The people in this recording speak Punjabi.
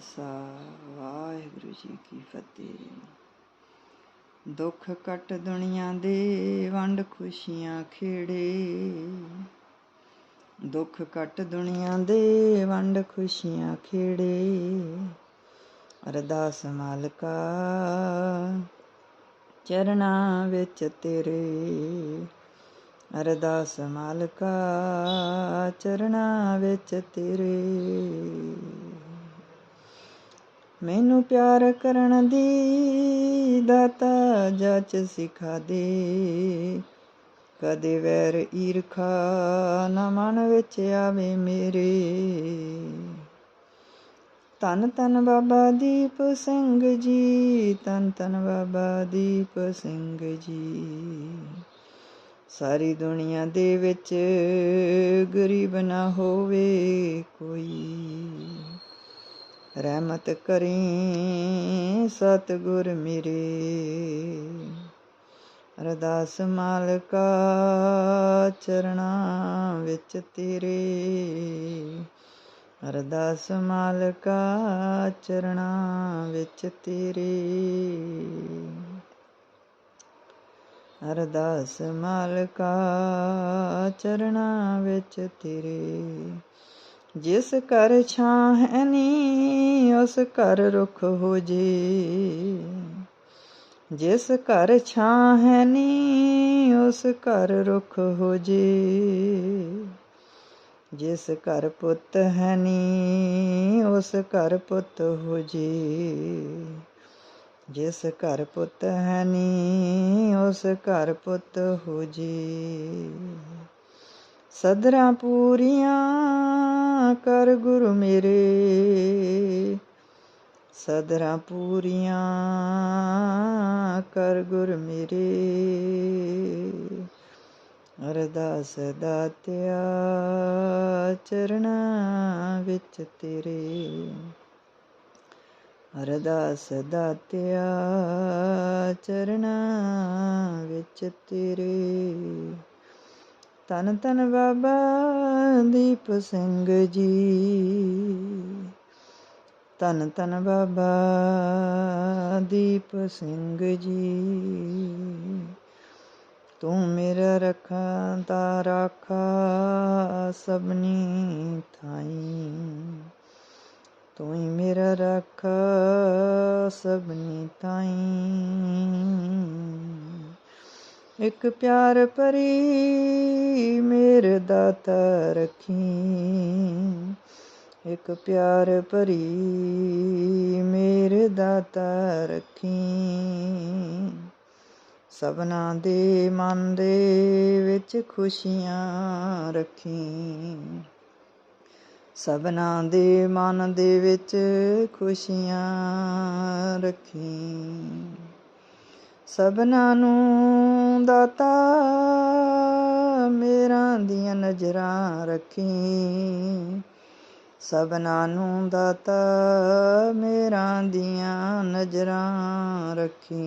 ਖਾਲਸਾ, ਵਾਹਿਗੁਰੂ ਜੀ ਕੀ ਫਤਿਹ। ਦੁੱਖ ਕੱਟ ਦੁਨੀਆ ਦੇ, ਵੰਡ ਖੁਸ਼ੀਆਂ ਖੇੜੇ। ਦੁੱਖ ਕੱਟ ਦੁਨੀਆ ਦੇ, ਵੰਡ ਖੁਸ਼ੀਆਂ ਖੇੜੇ। ਅਰਦਾਸ ਮਾਲਕਾ ਚਰਣਾ ਵਿੱਚ ਤੇਰੇ। ਅਰਦਾਸ ਮਾਲਕਾ ਚਰਣਾ ਵਿੱਚ ਤੇਰੇ। ਮੈਨੂੰ ਪਿਆਰ ਕਰਨ ਦੀ ਦਾਤਾ ਜਾਚ ਸਿਖਾ ਦੇ। ਕਦੇ ਵੈਰ ਈਰਖਾ ਨਾ ਮਨ ਵਿੱਚ ਆਵੇ ਮੇਰੇ। ਤਨ ਤਨ ਬਾਬਾ ਦੀਪ ਸਿੰਘ ਜੀ ਤਨ ਤਨ ਬਾਬਾ ਦੀਪ ਸਿੰਘ ਜੀ। ਸਾਰੀ ਦੁਨੀਆ ਦੇ ਵਿੱਚ ਗਰੀਬ ਨਾ ਹੋਵੇ ਕੋਈ। ਰਹਿਮਤ ਕਰੀ ਸਤਗੁਰ ਮੇਰੇ। ਅਰਦਾਸ ਮਾਲਕਾ ਚਰਣਾ ਵਿੱਚ ਤੇਰੇ। ਅਰਦਾਸ ਮਾਲਕਾ ਚਰਣਾ ਵਿੱਚ ਤੇਰੇ। ਅਰਦਾਸ ਮਾਲਕਾ ਚਰਣਾ ਵਿੱਚ ਤੇਰੇ। ਜਿਸ ਘਰ ਛਾਂ ਹੈ ਨੀ ਉਸ ਘਰ ਰੁੱਖ ਹੋ ਜੇ ਜਿਸ ਘਰ ਛਾਂ ਹੈ ਨੀ ਉਸ ਘਰ ਰੁੱਖ ਹੋ ਜੇ ਜਿਸ ਘਰ ਪੁੱਤ ਹੈ ਨੀ ਉਸ ਘਰ ਪੁੱਤ ਹੋ ਜੇ ਜਿਸ ਘਰ ਪੁੱਤ ਹੈ ਨੀ ਉਸ ਘਰ ਪੁੱਤ ਹੋ ਜੇ ਸਦਰਾਂ ਪੂਰੀਆਂ ਕਰ ਗੁਰੂ ਮੇਰੇ। ਸਦਰਾਂ ਪੂਰੀਆਂ ਕਰ ਗੁਰ ਮੇਰੇ। ਅਰਦਾਸ ਦਾਤਿਆ ਚਰਣਾ ਵਿੱਚ ਤੇਰੇ। ਅਰਦਾਸ ਦਾਤਿਆ ਚਰਣਾ ਵਿੱਚ ਤੇਰੇ। ਤਨ ਤਨ ਬਾਬਾ ਦੀਪ ਸਿੰਘ ਜੀ। ਤਨ ਤਨ ਬਾਬਾ ਦੀਪ ਸਿੰਘ ਜੀ। ਤੂੰ ਮੇਰਾ ਰੱਖਾਂ ਦਾ ਰਾਖਾ ਸਭਨੀ ਥਾਈ। ਤੂੰ ਹੀ ਮੇਰਾ ਰੱਖ ਸਭਨੀ ਥਾਈ। ਇੱਕ ਪਿਆਰ ਭਰੀ ਮੇਰੇ ਦਾਤਾ ਰੱਖੀ। ਇੱਕ ਪਿਆਰ ਭਰੀ ਮੇਰੇ ਦਾਤਾ ਰੱਖੀ। ਸਭਨਾ ਦੇ ਮਨ ਦੇ ਵਿੱਚ ਖੁਸ਼ੀਆਂ ਰੱਖੀ। ਸਭਨਾ ਦੇ ਮਨ ਦੇ ਵਿੱਚ ਖੁਸ਼ੀਆਂ ਰੱਖੀ। ਸਭਨਾਂ ਨੂੰ ਦਾਤਾ ਮੇਰਾ ਦੀਆਂ ਨਜ਼ਰਾਂ ਰੱਖੀ। ਸਭਨਾਂ ਨੂੰ ਦਾਤਾ ਮੇਰਾ ਦੀਆਂ ਨਜ਼ਰਾਂ ਰੱਖੀ।